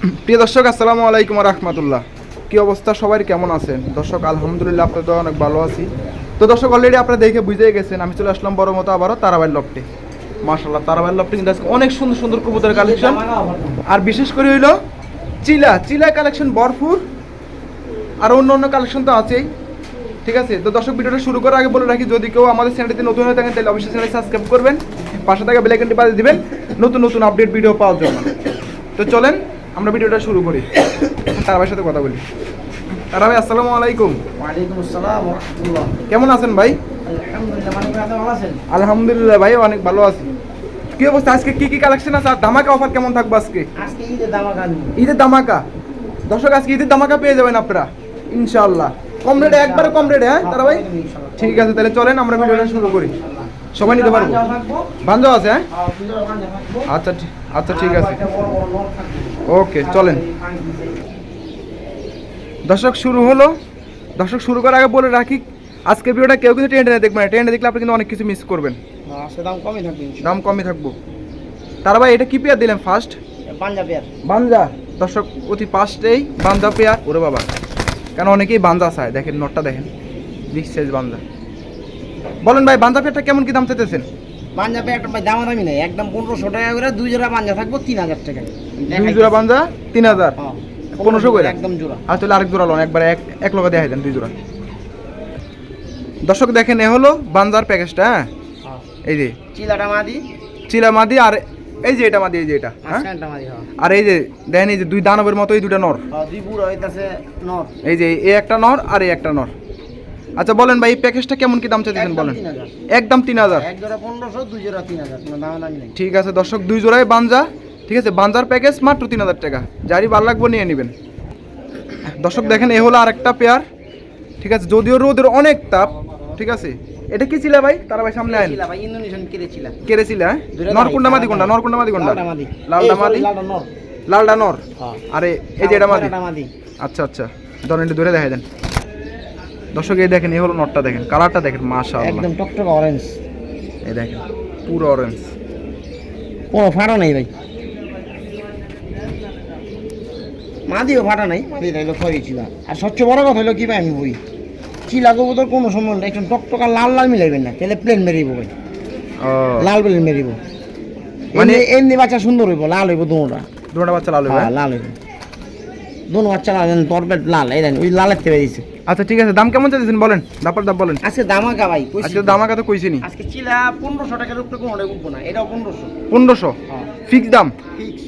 প্রিয় দর্শক, আসসালামু আলাইকুম রহমতুল্লাহ। কি অবস্থা? সবাই কেমন আছেন? দর্শক, আলহামদুলিল্লাহ, আপনাদের অনেক ভালো আছি। তো দর্শক অলরেডি আপনারা দেখে বুঝে গেছেন, আমি চলে আসলাম বড় মতো আবারও তারাবাইল লফটে। মার্শাল্লাহ তারাবাইল লফটে কিন্তু আজকে অনেক সুন্দর সুন্দর কবুতরের কালেকশন আর বিশেষ করে হইল চিলা চিলা কালেকশন ভরপুর। আর অন্য অন্য কালেকশন তো আছেই। ঠিক আছে? তো দর্শক, ভিডিওটা শুরু করার আগে বলে রাখি, যদি কেউ আমাদের চ্যানেলটিতে নতুন হয়ে থাকেন, তাহলে অবশ্যই চ্যানেল সাবস্ক্রাইব করবেন। পাশে থাকা বেলাইকনটি বাজিয়ে দিবেন। নতুন নতুন আপডেট ভিডিও পাওয়ার জন্য। তো চলেন আমরা ভিডিওটা শুরু করি। তার ভাইয়ের সাথে কথা বলি। তারা ভাই আসসালামু আলাইকুম। ওয়ালাইকুম আসসালাম রাহমাতুল্লাহ। কেমন আছেন ভাই? আলহামদুলিল্লাহ ভালো আছেন? আলহামদুলিল্লাহ ভাই অনেক ভালো আছি। কি অবস্থা? আজকে কি কি কালেকশন আছে? আর ধামাকা অফার কেমন থাকবে আজকে? আজকে ঈদের গান ঈদের ধামাকা? দর্শক আজকে ঈদের ধামাকা পেয়ে যাবেন আপনারা ইনশাআল্লাহ। কম রেটে একবারে কম রেটে হ্যাঁ তারা ভাই ঠিক আছে তাহলে চলেন আমরা ভিডিওটা শুরু করি। সবাই নিতে পারব? বাঞ্জাও আছে হ্যাঁ? আচ্ছা ঠিক- আচ্ছা ঠিক আছে। ওকে চলেন। দর্শক শুরু হলো। দর্শক শুরু করার আগে বলে রাখি আজকের ভিডিওটা কেউ কিন্তু টেন্ডে দেখবেন না। টেন্ডে দেখলে আপনি কিন্তু অনেক কিছু মিস করবেন। দাম কমই থাকবে দাম কমই থাকব। তারা ভাই এটা কি পেয়ার দিলেন ফার্স্ট আর বান্দা দর্শক অতি পাঁচটাই বান্দা পেয়ার। ওরে বাবা। কেন অনেকেই বান্দা চায়? দেখেন নটটা দেখেন। বিগ সাইজ বান্দা বলেন ভাই বান্দা পেয়ারটা কেমন কি দাম চাইতেছেন? পাঞ্জাবি একটা দামা দামি নেই। একদম পনেরোশো টাকা করে দুই জোড়া পাঞ্জা থাকব তিন হাজার টাকা দুই জোড়া বান্দা তিন হাজার? হ্যাঁ। পনেরোশো করে একদম জোড়া। আর তাহলে আরেক জোড়া লোন একবার এক এক লগে দেখাই দেন দুই জোড়া। দর্শক দেখেন এ হলো বান্দার প্যাকেজটা হ্যাঁ? এই যে। চিলাটা মাদি। চিলা মাদি আর এই যে এটা মাদি এই যে এটা হ্যাঁ? হ্যাঁ। আর এই যে দেখেন এই যে দুই দানবের মতো এই দুটা নর। হ্যাঁ, দুই বুড়ো হইতাছে নর। এই যে এই একটা নর আর এই একটা নর। আচ্ছা বলেন ভাই এই প্যাকেজটা কেমন কি দাম চাইতেছেন বলেন। একদম তিন হাজার। এক জোড়া পনেরোশো দুই জোড়া তিন হাজার ঠিক আছে দর্শক দুই জোড়ায় বাঞ্জা। ঠিক আছে বাঞ্জার প্যাকেজ মাত্র তিন হাজার টাকা। যারই ভালো লাগবে নিয়ে নেবেন। দর্শক দেখেন এ হলো আরেকটা পেয়ার ঠিক আছে যদিও রোদের অনেক তাপ ঠিক আছে। এটা কি ছিল ভাই? তারা ভাই সামনে আইন। ইন্দোনেশিয়ান কিরে চিলা কেড়েছিল হ্যাঁ? দুইটা নরকুন্ডা মাদি কোনটা? দাঁড়াই। নরকুন্ডা মাদি কোনটা? লালটা মাদি। লালটা নর। হ্যাঁ। আরে এই যে এটা মাদি? আচ্ছা আচ্ছা। ধরেন একটু ধরে দেখাই দেন। দর্শক এই দেখেন এই হলো নটটা দেখেন কালারটা দেখেন মাশাআল্লাহ। একদম টকটক অরেঞ্জ এই দেখেন পুরো অরেঞ্জ কোনো ফাটা নাই ভাই। মাদিও ফাটা নাই। মাদি তাইলে খয়ই ছিল আর সবচেয়ে বড় কথা হলো কি ভাই আমি বই চিলা কবুতর কোনো সময় না, একদম টকটকা লাল লাল মিলাইবেন না তাহলে প্লেন মেরিব ভাই। ও। লাল প্লেন মেরিব। মানে- মানে এমনি বাচ্চা সুন্দর হইব লাল হইব দুটা দুটো বাচ্চা লাল হবে হ্যাঁ লাল হইব। দুনো বাচ্চা লাল তরপেট লাল এই দেন ওই লালের থেকে দিছে। আচ্ছা ঠিক আছে দাম কেমন চাইছেন বলেন দাপার দাম বলেন। আজকে দামাকা ভাই আজকে দামাকা তো কইছিনি আজকে চিলা পনেরোশো টাকার উপরে উঠবো না এটাও পনেরোশো। পনেরোশো? হ্যাঁ। ফিক্স দাম? ফিক্স।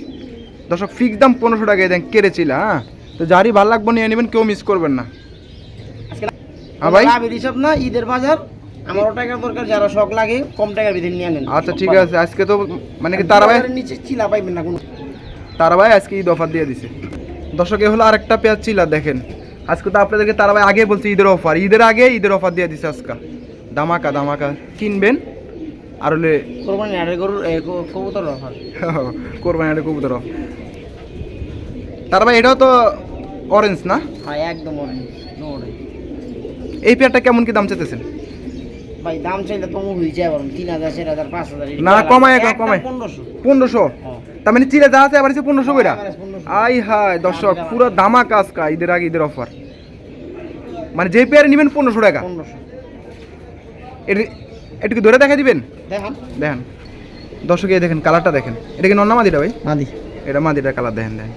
দর্শক ফিক্স দাম পনেরোশো টাকা দেন কেড়েছিল হ্যাঁ? তো যারই ভালো লাগবে নিয়ে নেবেন কেউ মিস করবেন না। হ্যাঁ ভাই। হিসাব না ঈদের বাজার আমারও টাকার দরকার যারা শখ লাগে কম টাকার ভিতরে নিয়ে নেন আচ্ছা ঠিক আছে আজকে তো মানে কি তারা ভাই নিচে চিলা পাইবেন না কোনো। তারা ভাই আজকে ঈদ অফার দিয়ে দিছে। দর্শক এ হলো আরেকটা পেঁয়াজ চিলা দেখেন। আজকে তো আপনাদেরকে তারা ভাই আগে বলছে ঈদের অফার ঈদের আগে ঈদের অফার দিয়ে দিছে আজকে। দামাকা দামাকা কিনবেন আর হলে কোরবানি আরে গরুর কবুতর অফার করবেন একটা কবুতর তার ভাই এটাও তো অরেঞ্জ না? হ্যাঁ একদম অরেঞ্জ অরেঞ্জ এই পেয়ারটা কেমন কি দাম চাইতেছেন? ভাই দাম চাইলে তো হয়ে যায় বরং তিন হাজার চার হাজার পাঁচ হাজার না, কমায়, কমায়। পনেরোশো। পনেরোশো? হ্যাঁ। তার মানে চিলে যা আছে আবার পনেরোশো কইরা। আই হাই দর্শক পুরো দামা কাজ কা ঈদের আগে ঈদের অফার। মানে যে পেয়ারে নেবেন পনেরোশো টাকা। কি ধরে দেখা দিবেন? দেখান। দেখেন। দর্শক এই দেখেন কালারটা দেখেন। এটা কি নন্না মাদিটা ভাই? মাদি। এটা মাদিটা কালার দেখেন দেখেন।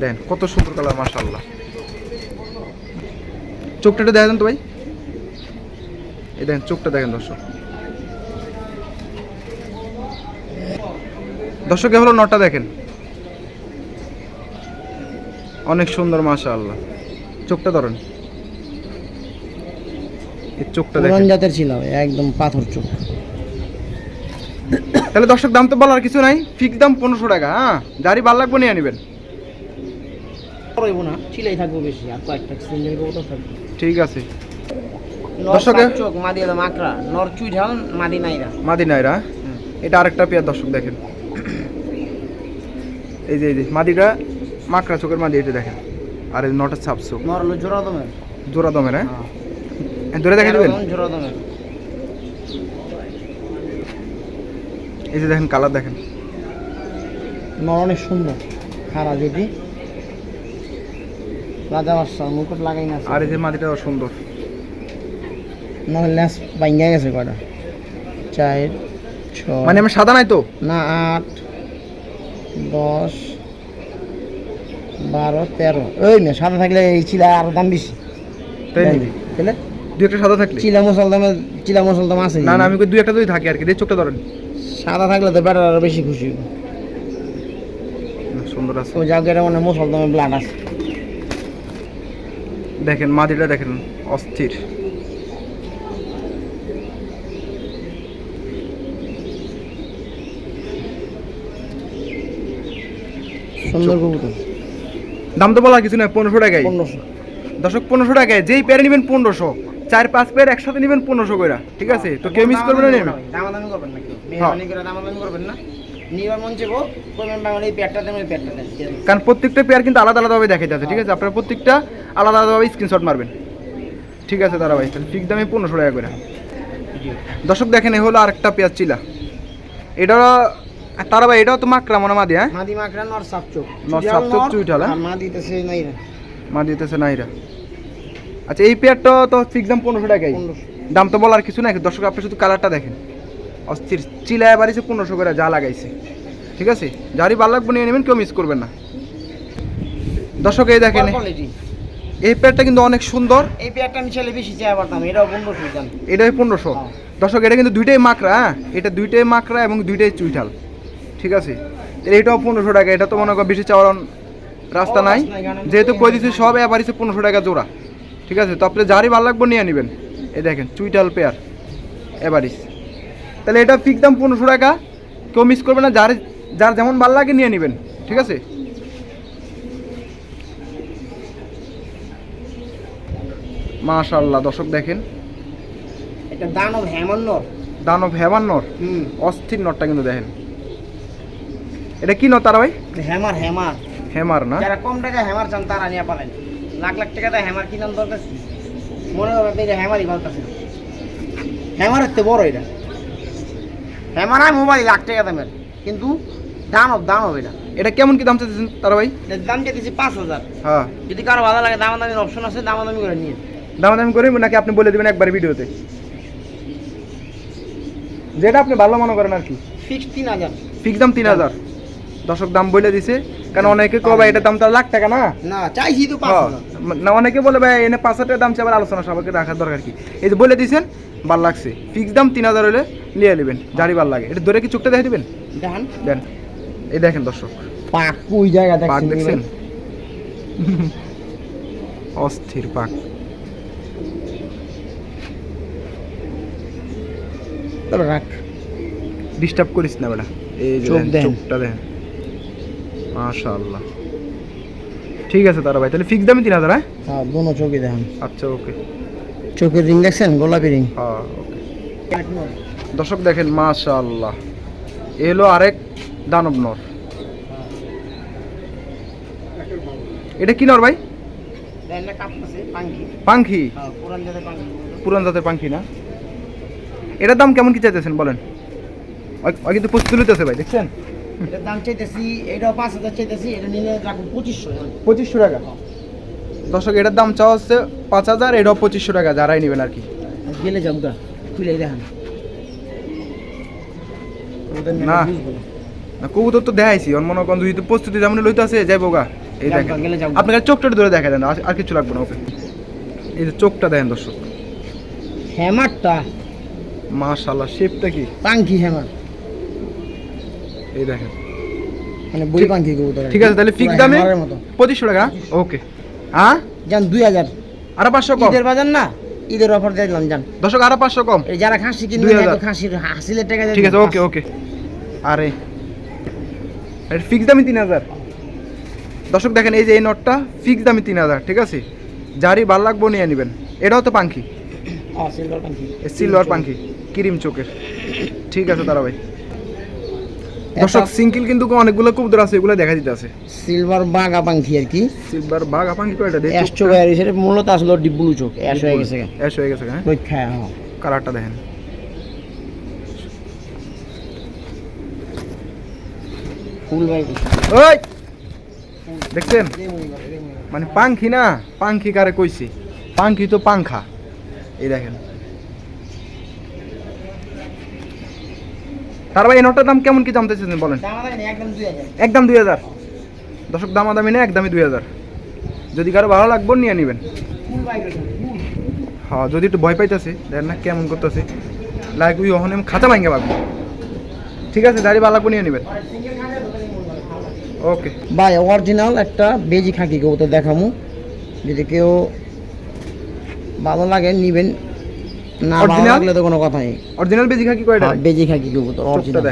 দেখেন কত সুন্দর কালার মাশাল্লাহ চোখটা একটু দেখেন তো ভাই? এই দেখেন চোখটা দেখেন দর্শক। দর্শক হলো নটা দেখেন। অনেক সুন্দর মাশাআল্লাহ। চোখটা ধরেন। এই চোখটা দেখেন। জাতের ছিল একদম পাথর চোখ। তাহলে দর্শক দাম তো বলার কিছু নাই। ফিক্স দাম পনেরোশো টাকা হ্যাঁ? ভালো লাগবে নিয়ে নেবেন। না চিলাই থাকব বেশি আর কয়েকটা সিঙ্গেল কবুতর থাকবে। ঠিক আছে। দর্শকে- চোখ মাদি হলো মাকড়া নর চুই ঢাল মাদি নাইরা। মাদিনাইরা এটা আরেকটা পেয়ার দর্শক দেখেন। এই যে এই যে মাদিটা মাকড়া চোখের মাদি এটা দেখেন। আর এই নটা ছাপ চোখ। নর হলো জোড়া দমের জোড়া দমের হ্যাঁ। ধরে দেখে দেবেন জোড়া দমের এই যে দেখেন কালার দেখেন। নর অনেক সুন্দর। খারা যেটি রাজা বাদশা মুকুট লাগাই না আর এই যে মাদিটা সুন্দর। নহলে ল্যাস বাইঙ্গা গেছে কয়টা? চার ছয়। মানে আমি সাদা নাই তো? না আট দশ বারো তেরো। ওই না সাদা থাকলে এই চিলা আরও দাম বেশি। তাই নাকি? তাহলে? দুই একটা সাদা থাকলে? চিলা মশল দামে চিলা মশল দাম আছে না না আমি দুই একটা দুই থাকে আর কি দিয়ে চোখটা ধরেন। সাদা থাকলে তো বেটার আরও বেশি খুশি। সুন্দর আছে। তো যাকে মানে মশল দামে ব্লাড আছে। দেখেন মাদিটা দেখেন অস্থির। সুন্দর কবুতর। দাম তো বলার কিছু না পনেরোশো টাকাই পনেরোশো। দর্শক পনেরোশো টাকায় যেই পেয়ারে নেবেন পনেরোশো। চার পাঁচ পেয়ার একসাথে নেবেন পনেরোশো করে ঠিক আছে? তো কেউ মিস না দামাদামি করবেন না কেউ হ্যাঁ। দামাদামি করবেন না? কারণ প্রত্যেকটা পেয়ার কিন্তু আলাদা আলাদাভাবে দেখা যাচ্ছে ঠিক আছে? আপনারা প্রত্যেকটা আলাদা আলাদাভাবে স্ক্রিনশট মারবেন। ঠিক আছে দাদা ভাই তাহলে ঠিক দামে পনেরোশো টাকা করে দর্শক দেখেন এ হলো আরেকটা পেঁয়াজ চিলা। এটা তারা ভাই এটাও তো মাকড়া মনে মাদি হ্যাঁ? মাদি মাকড়া নর সাপচোক নর সাপচোক চুইঠাল, হ্যাঁ? আর মা দিতেছে নাই রে নাইরা। আচ্ছা এই পেয়ারটা তো ফিক্স দাম পনেরোশো টাকাই। দাম তো বলার কিছু নাই দর্শক আপনি শুধু কালারটা দেখেন। অস্থির চিলা বাড়িছে পনেরোশো করে যা লাগাইছে। ঠিক আছে? যারই ভালো লাগবে নিয়ে নেবেন কেউ মিস করবেন না। দর্শক এই দেখেন এই পেয়ারটা কিন্তু অনেক সুন্দর। এই পেয়ারটা আমি ছেলে বেশি চাই পারতাম এটাও পনেরোশো এটাই পনেরোশো। হ্যাঁ। দর্শক এটা কিন্তু দুইটাই মাকড়া হ্যাঁ? এটা দুইটাই মাকড়া এবং দুইটাই চুইঠাল। ঠিক আছে? তো এটাও পনেরোশো টাকা এটা তো মনে করো বেশি চাওয়ার রাস্তা নাই। যেহেতু কই দিচ্ছি সব এবারিছে পনেরোশো টাকা জোড়া। ঠিক আছে? তো আপনি যারই ভালো লাগবে নিয়ে নেবেন। এই দেখেন চুইটাল পেয়ার এবারিস তাহলে এটা ফিক্স দাম পনেরোশো টাকা। কেউ মিস করবে না যার যার যেমন ভালো লাগে নিয়ে নেবেন। ঠিক আছে? মাশাল্লাহ দর্শক দেখেন। এটা দানব হেমন্নর। দানব হেমান্নর। হুম। অস্থির নটটা কিন্তু দেখেন। এটা কি নট তারা ভাই? হেমার হেমার হেমার না? যারা কম টাকা হেমার চান তারা নিয়ে পাবেন লাখ লাখ টাকা দিয়ে হেমার কিনার দরকার? মনে হবে এটা হেমারই ভালো কাছে হেমারের তো বড় এটা। হেমার আর মোবাইল লাখ টাকা দামের। কিন্তু দাম দাম দানব এটা। এটা কেমন কি দাম চাইছেন তারা ভাই? দাম চাইতেছি পাঁচ হাজার। হ্যাঁ। যদি কারও ভালো লাগে দামাদামির অপশন আছে দামাদামি করে নিয়ে। দামাদামি করে নাকি আপনি বলে দিবেন একবার ভিডিওতে? যেটা আপনি ভালো মনে করেন আর কি। ফিক্স তিন হাজার। ফিক্স দাম তিন হাজার। দর্শক দাম বলে দিছে কারণ অনেকে কবে এটার দাম তার লাখ টাকা না? না চাইছি তো না অনেকে বলে ভাই এনে পাঁচ হাজার দাম আবার আলোচনা সবাইকে রাখার দরকার কি? এই যে বলে দিছেন ভালো লাগছে। ফিক্স দাম তিন হাজার হলে নিয়ে নেবেন যারই ভালো লাগে। এটা ধরে কি চোখটা দেখে দিবেন? দেন। এই দেখেন দর্শক। পাক ওই জায়গা দেখছেন অস্থির পাক। রাখ। ডিস্টার্ব করিস না বেটা। এই। চোখটা দেখেন মাশাআল্লাহ। ঠিক আছে তারা ভাই তাহলে ফিক্স দামই তিন হাজার হ্যাঁ? হ্যাঁ দোনো চোখে দেখান। আচ্ছা ওকে চোখের রিং দেখছেন? গোলাপি রিং হ্যাঁ ওকে দর্শক দেখেন মাশাআল্লাহ। এ হলো আরেক দানব নর। এটা কি নর ভাই? পাঙ্খি। হ্যাঁ পুরান জাতের পাঙ্খি না? এটার দাম কেমন কি চাইতেছেন বলেন? কিন্তু প্রস্তুত ভাই দেখছেন? এটার দাম চাইতেছি এটাও পাঁচ হাজার চাইতেছি এটা নিলে রাখুন পঁচিশশো পঁচিশশো টাকা? দর্শক এটার দাম চাওয়া হচ্ছে পাঁচ হাজার এটাও পঁচিশশো টাকা যারাই নেবেন আর কি। গেলে যাও গা খুলে দেখান। না। না কবুতর তো দেখাইছি মনে করেন যদি প্রস্তুতি যেমন লইতে আছে যাইবো গা। এই দেখেন। আপনাকে চোখটা ধরে দেখা দেন আর আর কিছু লাগবে না ওকে। এই যে চোখটা দেখেন দর্শক। হ্যামারটা। মাশাল্লাহ শেপটা কি? পাঙ্কি হ্যামার। এই দেখেন। মানে বই পাঙ্কি কবুতর ঠিক আছে তাহলে ফিক্স দামে পঁচিশশো টাকা? ওকে হ্যাঁ? যান দুই হাজার। আরও পাঁচশো কম? ঈদের বাজার না? ঈদের অফার দিলাম যান। দর্শক আরও পাঁচশো কম? এই যারা খাসি কিনবে খাসির হাসিলের টাকা ঠিক আছে ওকে ওকে আরে। ফিক্স দামি তিন হাজার। দর্শক দেখেন এই যে এই নোটটা ফিক্স দামি তিন হাজার ঠিক আছে? যারই ভালো লাগবো নিয়ে নেবেন। এটাও তো পাঙ্খি। হ্যাঁ, পাঙ্কি। সিলভার পাঙ্খি ক্রিম চোখের। ঠিক আছে তারা ভাই দর্শক সিঙ্গেল কিন্তু অনেকগুলো কবুতর আছে এগুলো দেখা দিতে আছে সিলভার বাগা পাঙ্কি আর কি। সিলভার বাঘ পাঙ্খি কয়টা? দেখ। অ্যাশ চোখ আর হিসেবে মূলত আসলে ডিব্লু চোখ অ্যাশ হয়ে গেছে অ্যাশ হয়ে গেছে হ্যাঁ? রোদ খায় হ্যাঁ। কালারটা দেখেন। ফুল ভাই। ওই! দেখছেন? মানে পাঙ্খি না? পাঙ্খি কারে কইছি? পাঙ্খি তো পাংখা। এই দেখেন। তার ভাই এই নটার দাম কেমন কি জানতে জানতেছেন বলেন? একদম দুই হাজার। একদম দুই হাজার। দশক দামাদামি নেই একদমই দুই হাজার। যদি কারও ভালো লাগবে নিয়ে নেবেন। ফুল ভাইব্রেশন ফুল হ্যাঁ যদি একটু ভয় পাইতেছে দেখেন না কেমন করতেছে। লাইক উই ওখানে খাতা ভাঙ্গে পাবো ঠিক আছে দাঁড়িয়ে ভালো লাগবে নিয়ে নেবেন। ওকে ভাই অরিজিনাল একটা বেজি খাকি কবুতর দেখামু। যদি কেউ ভালো লাগে নিবেন। না ভালো লাগলে তো কোনো কথা নেই অরিজিনাল বেজি খাকি কয়টা? হ্যাঁ, বেজি খাকি কবুতর অরিজিনাল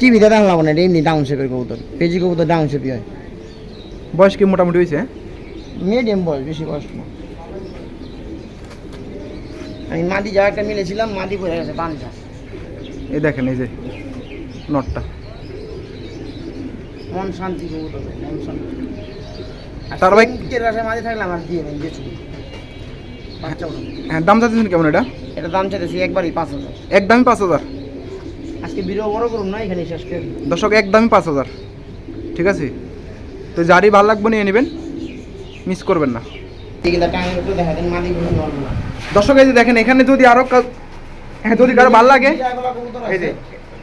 টিভিতে দেখলাম না এমনি ডাউন শেপের কবুতর। বেজি কবুতর ডাউন শেপই হয়। বয়স কি মোটামুটি হয়েছে? হ্যাঁ? মিডিয়াম বয়স বেশি বয়স না। আমি মাদি যা একটা মিলেছিলাম মাদি পড়ে গেছে বানটা এই দেখেন এই যে নটটা মন শান্তি কবুতর মন শান্তি। তার ভাই- মুখের রাশে মাদি থাকলে আমার দিয়ে নেই হ্যাঁ দাম চাচ্ছেন কেমন এটা? এটা দাম চাইতেছি একবারই পাঁচ হাজার। একদমই পাঁচ হাজার। আজকে ভিডিও বড় করুন না এখানে শেষ করে। দর্শক একদমই পাঁচ হাজার। ঠিক আছে? তো যারই ভালো লাগবে নিয়ে নেবেন মিস করবেন না। দর্শক এই যে দেখেন এখানে যদি আরও হ্যাঁ যদি কারও ভালো লাগে এই যে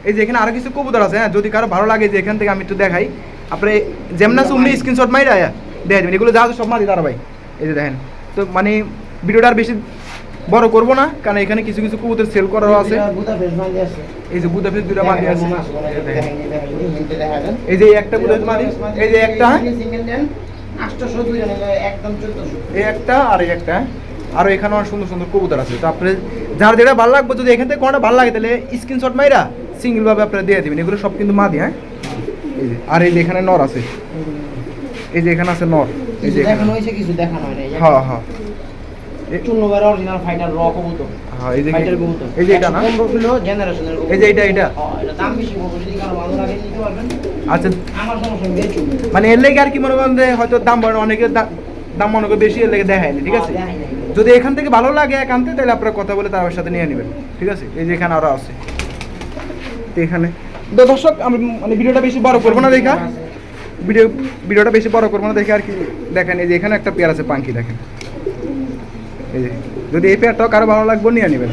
এই যে এখানে আরও কিছু কবুতর আছে হ্যাঁ যদি কারও ভালো লাগে যে এখান থেকে আমি একটু দেখাই। আপনি যেমন অমনি স্ক্রিনশট মাইরা দেখে দেবেন এগুলো যা সব মারি তারা ভাই। এই যে দেখেন তো মানে ভিডিওটা আর বেশি বড় করব না কারণ এখানে কিছু কিছু কবুতর সেল করাও আছে এই যে বুদাফেস দুটা মারি আছে এই যে দেখেন। এই যে একটা বুদাফেস মারি এই যে একটা হ্যাঁ? এই একটা আর এই একটা হ্যাঁ? আরও এখানে অনেক সুন্দর সুন্দর কবুতর আছে তো আপনি যার যেটা ভালো লাগবে যদি এখান থেকে কোনটা ভালো লাগে তাহলে স্ক্রিনশট মাইরা সিঙ্গেল ভাবে আপনারা দিয়ে দিবেন এগুলো সব কিন্তু মাদি হ্যাঁ এই যে আর এই যে এখানে নর আছে এই যে এখানে আছে নর এই যে এখানে। কিছু দেখানো হয় হ্যাঁ হ্যাঁ চুন্নবার অরিজিনাল ফাইটার র কবুতর। হ্যাঁ এই যে এই যে এটা না? কিলো জেনারেশনের এই যে এটা, এটা? এটা দাম বেশি যদি কারও ভালো লাগে নিতে পারবেন। আচ্ছা। আমার সমস্যা নেই মানে এর লেগে আর কি মনে করেন যে হয়তো দাম বাড়ে অনেকের দা- দাম মনে করে বেশি এর লেগে দেখায় না ঠিক আছে? যদি এখান থেকে ভালো লাগে একান্তে তাহলে আপনারা কথা বলে তার সাথে নিয়ে নেবেন ঠিক আছে? এই যে এখানে আরও আছে। তো এখানে। তো দর্শক আমি মানে ভিডিওটা বেশি বড় করব না দেখা। ভিডিও ভিডিওটা বেশি বড় করব না দেখে আর কি দেখেন। এই যে এখানে একটা পেয়ার আছে পাঙ্কি দেখেন। এই যদি এই পেয়ারটাও কারও ভালো লাগবে নিয়ে নেবেন।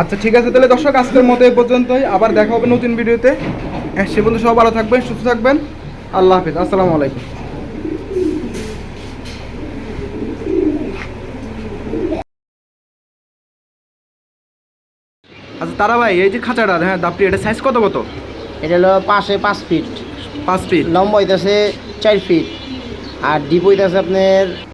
আচ্ছা ঠিক আছে তাহলে দর্শক আজকের মতো এই পর্যন্তই। আবার দেখা হবে নতুন ভিডিওতে। হ্যাঁ সে পর্যন্ত সব ভালো থাকবেন সুস্থ থাকবেন। আল্লাহ হাফিজ আসসালামু আলাইকুম। আচ্ছা তারা ভাই এই যে খাঁচাটা হ্যাঁ দাপটি এটা সাইজ কত কত? এটা হলো পাশে পাঁচ ফিট পাঁচ ফিট লম্বা হইতেছে চার ফিট আর ডিপ হইতেছে আপনার